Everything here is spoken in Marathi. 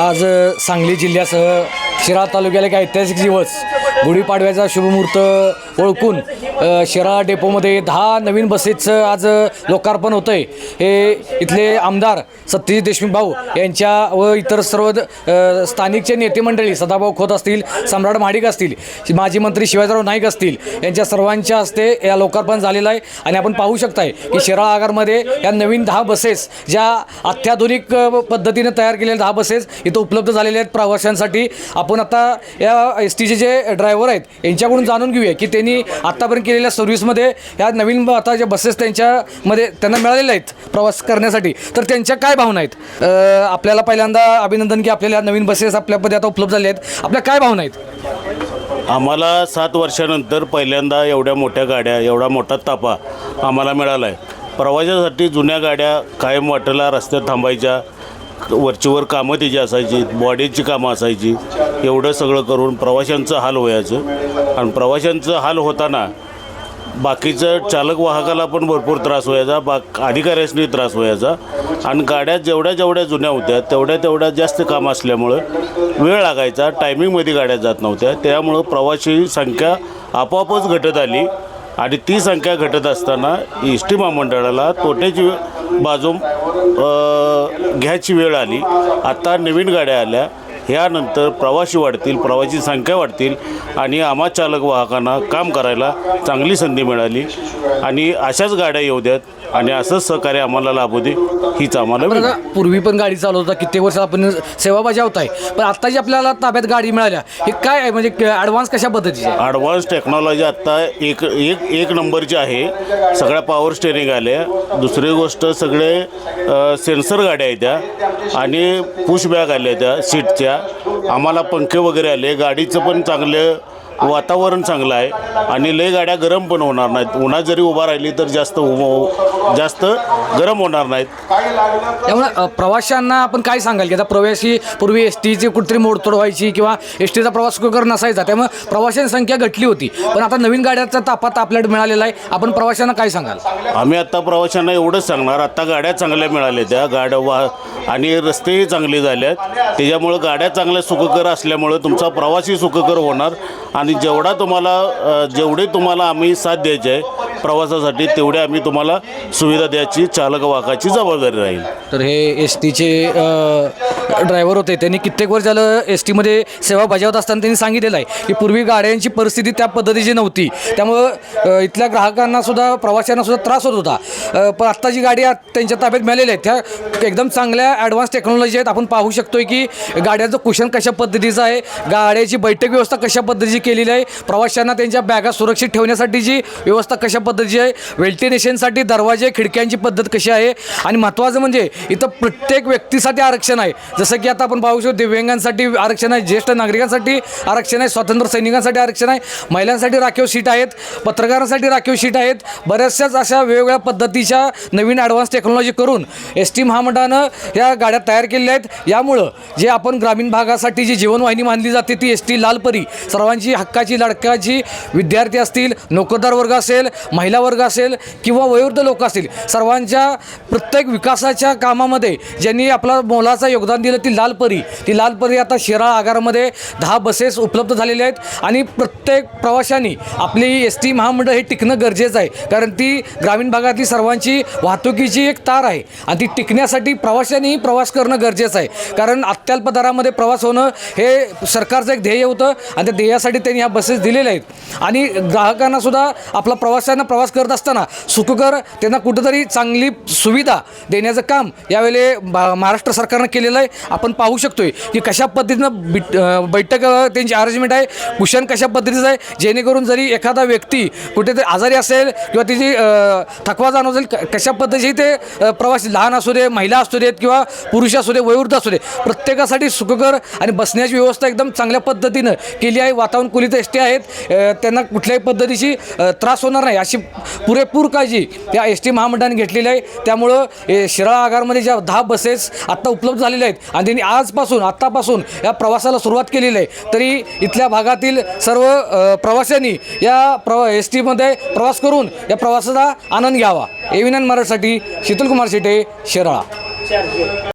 आज सांगली जिल्ह्यासह शिराळा तालुक्याला एक ऐतिहासिक दिवस गुढीपाडव्याचा शुभमुहूर्त ओळखून शिराळा डेपोमध्ये दहा नवीन बसेसचं आज लोकार्पण होतं आहे हे इथले आमदार सत्यजित देशमुख भाऊ यांच्या व इतर सर्व स्थानिकचे नेते मंडळी सदाभाऊ खोत असतील सम्राट महाडिक असतील माजी मंत्री शिवाजीराव नाईक असतील यांच्या सर्वांच्या हस्ते या लोकार्पण झालेलं आहे. आणि आपण पाहू शकताय की शिराळा आगारमध्ये या नवीन दहा बसेस ज्या अत्याधुनिक पद्धतीने तयार केलेल्या दहा बसेस इथं उपलब्ध झालेल्या आहेत प्रवाशांसाठी. आपण आता या एस टीचे जे ड्रायव्हर आहेत यांच्याकडून जाणून घेऊया की त्यांनी आत्तापर्यंत केलेल्या सर्व्हिसमध्ये ह्या नवीन आता ज्या बसेस त्यांच्यामध्ये त्यांना मिळालेल्या आहेत प्रवास करण्यासाठी. तर त्यांच्या काय भावना आहेत? आपल्याला पहिल्यांदा अभिनंदन की आपल्याला नवीन बसेस आपल्यामध्ये आता उपलब्ध झाल्या आहेत. आपल्या काय भावना आहेत? आम्हाला सात वर्षानंतर पहिल्यांदा एवढ्या मोठ्या गाड्या एवढा मोठा ताफा आम्हाला मिळाला आहे प्रवाशासाठी जुन्या गाड्या कायम वाटेला रस्त्यात थांबायच्या वरचीवर कामं तिची असायची बॉडीची कामं असायची. एवढं सगळं करून प्रवाशांचं हाल व्हायचं आणि प्रवाशांचं हाल होताना बाकीचं चालक वाहकाला पण भरपूर त्रास व्हायचा बाक अधिकाऱ्यांनी त्रास व्हायचा. आणि गाड्या जेवढ्या जेवढ्या जुन्या होत्या तेवढ्या तेवढ्या जास्त काम असल्यामुळं वेळ लागायचा टायमिंगमध्ये गाड्या जात नव्हत्या. त्यामुळं प्रवाशी संख्या आपोआपच घटत आली. आणि ती संख्या घटत असताना एस टी महामंडळाला तोट्याची बाजू घ्यायची वेळ आली. आत्ता नवीन गाड्या आल्या. ह्यानंतर प्रवासी वाढतील प्रवासी संख्या वाढतील आणि आम्हा चालक वाहकांना काम करायला चांगली संधी मिळाली. आणि अशाच गाड्या येऊ द्यात आणि असंच सहकार्य आम्हाला लाभू दे हीच आम्हाला. आता पूर्वी पण गाडी चालवता कित्येक वर्ष आपण सेवा बजावताय पण आता जी आपल्याला ताब्यात गाडी मिळाल्या हे काय आहे? म्हणजे ॲडव्हान्स कशा पद्धतीचे आहे? ॲडव्हान्स टेक्नॉलॉजी आत्ता एक एक एक नंबरची आहे. सगळ्या पॉवर स्टेरिंग आल्या. दुसरी गोष्ट सगळे सेन्सर गाड्या आहेत त्या आणि पुश बॅग आल्या त्या सीटच्या आम्हाला पंखे वगैरे आले गाडीचं पण चांगलं वातावरण चांगलं आहे आणि लय गाड्या गरम पण होणार नाहीत. उन्हात जरी उभा राहिली तर जास्त उभ- जास्त गरम होणार नाहीत. त्यामुळे अ, प्रवाशांना आपण काय सांगाल की आता प्रवासी पूर्वी एस टीची कुठेतरी मोडतोड व्हायची किंवा एस टीचा प्रवास सुखकर नसायचा त्यामुळे प्रवाशांची संख्या घटली होती. पण आता नवीन गाड्याचा ताफात आपल्याला मिळालेला आहे. आपण प्रवाशांना काय सांगाल? आम्ही आत्ता प्रवाशांना एवढंच सांगणार. आत्ता गाड्या चांगल्या मिळाल्या त्या. गाड्या वा आणि रस्तेही चांगले झाले आहेत त्याच्यामुळं गाड्या चांगल्या सुखकर असल्यामुळं तुमचा प्रवासही सुखकर होणार आणि जेवढा तुम्हाला जेवढे तुम्हाला आम्ही साथ द्यायचे आहे प्रवासासाठी तेवढ्या आम्ही तुम्हाला सुविधा द्यायची चालक वाहकाची जबाबदारी राहील. तर हे एस टीचे ड्रायव्हर होते त्यांनी कित्येक वर्ष झालं एस टीमध्ये सेवा बजावत असताना त्यांनी सांगितलेलं आहे की पूर्वी गाड्यांची परिस्थिती त्या पद्धतीची नव्हती. त्यामुळं इथल्या ग्राहकांना सुद्धा प्रवाशांना सुद्धा त्रास होत होता. पण आत्ता जी गाडी त्यांच्या ताब्यात मिळालेल्या आहेत त्या एकदम चांगल्या ॲडव्हान्स टेक्नॉलॉजी आहेत. आपण पाहू शकतोय की गाड्याचं कुशन कशा पद्धतीचं आहे गाड्याची बैठक व्यवस्था कशा पद्धतीची केलेली आहे प्रवाशांना त्यांच्या बॅगा सुरक्षित ठेवण्यासाठीची व्यवस्था कशा पद्धतीची आहे व्हेंटिलेशनसाठी दरवाजे खिडक्यांची पद्धत कशी आहे? आणि महत्त्वाचं म्हणजे इथं प्रत्येक व्यक्तीसाठी आरक्षण आहे. जसं की आता आपण पाहू शकतो दिव्यांगांसाठी आरक्षण आहे ज्येष्ठ नागरिकांसाठी आरक्षण आहे स्वातंत्र्य सैनिकांसाठी आरक्षण आहे महिलांसाठी राखीव सीट आहेत पत्रकारांसाठी राखीव सीट आहेत. बऱ्याचशाच अशा वेगवेगळ्या पद्धतीच्या नवीन ॲडव्हान्स टेक्नॉलॉजी करून एस टी महामंडळानं या गाड्या तयार केलेल्या आहेत. यामुळं जे आपण ग्रामीण भागासाठी जी जीवनवाहिनी मानली जाते ती एस टी लालपरी. सर्वांची हक्काची लडकाची विद्यार्थी असतील नोकरदार वर्ग असेल महिला वर्ग असेल किंवा वयोवृद्ध लोक असतील सर्वांच्या प्रत्येक विकासाच्या कामामध्ये ज्यांनी आपला मोलाचं योगदान दिलं ती लालपरी ती लालपरी आता शिराळा आगारामध्ये दहा बसेस उपलब्ध झालेल्या आहेत आणि प्रत्येक प्रवाशांनी आपली एस टी महामंडळ हे टिकणं गरजेचं आहे. कारण ती ग्रामीण भागातली सर्वांची वाहतुकीची एक तार आहे आणि ती टिकण्यासाठी प्रवाशांनीही प्रवास करणं गरजेचं आहे. कारण अत्यल्प दरामध्ये प्रवास होणं हे सरकारचं एक ध्येय होतं आणि त्या ध्येयासाठी त्यांनी ह्या बसेस दिलेल्या आहेत. आणि ग्राहकांना सुद्धा आपला प्रवाशांना प्रवास करत असताना सुखकर त्यांना कुठंतरी चांगली सुविधा देण्याचं काम यावेळी महाराष्ट्र सरकारनं केलेलं आहे. आपण पाहू शकतोय की कशा पद्धतीनं बिट बैठक त्यांची अरेंजमेंट आहे कुशन कशा पद्धतीचं आहे जेणेकरून जरी एखादा व्यक्ती कुठेतरी आजारी असेल किंवा तिची थकवा जाणव असेल क- कशा पद्धतीची ते प्रवास प्रवासी लहान असू दे महिला असू देत किंवा पुरुष असू दे वयोवृद्ध असू दे प्रत्येकासाठी सुखकर आणि बसण्याची व्यवस्था एकदम चांगल्या पद्धतीनं केली आहे. वातावरणकुलित एस टी आहेत त्यांना कुठल्याही पद्धतीची त्रास होणार नाही अशी पुरेपूर काळजी त्या एस टी महामंडळाने घेतलेली आहे. त्यामुळं ए, शिराळा आगारमध्ये ज्या दहा बसेस आत्ता उपलब्ध झालेल्या आहेत आणि त्यांनी आजपासून आत्तापासून या प्रवासाला सुरुवात केलेली आहे तरी इथल्या भागातील सर्व प्रवाशांनी या प्रवा एस टीमध्ये प्रवास करून या प्रवासाचा आनंद घ्यावा. एव्हिनन मराठीसाठी शीतलकुमार शेटे शिराळा.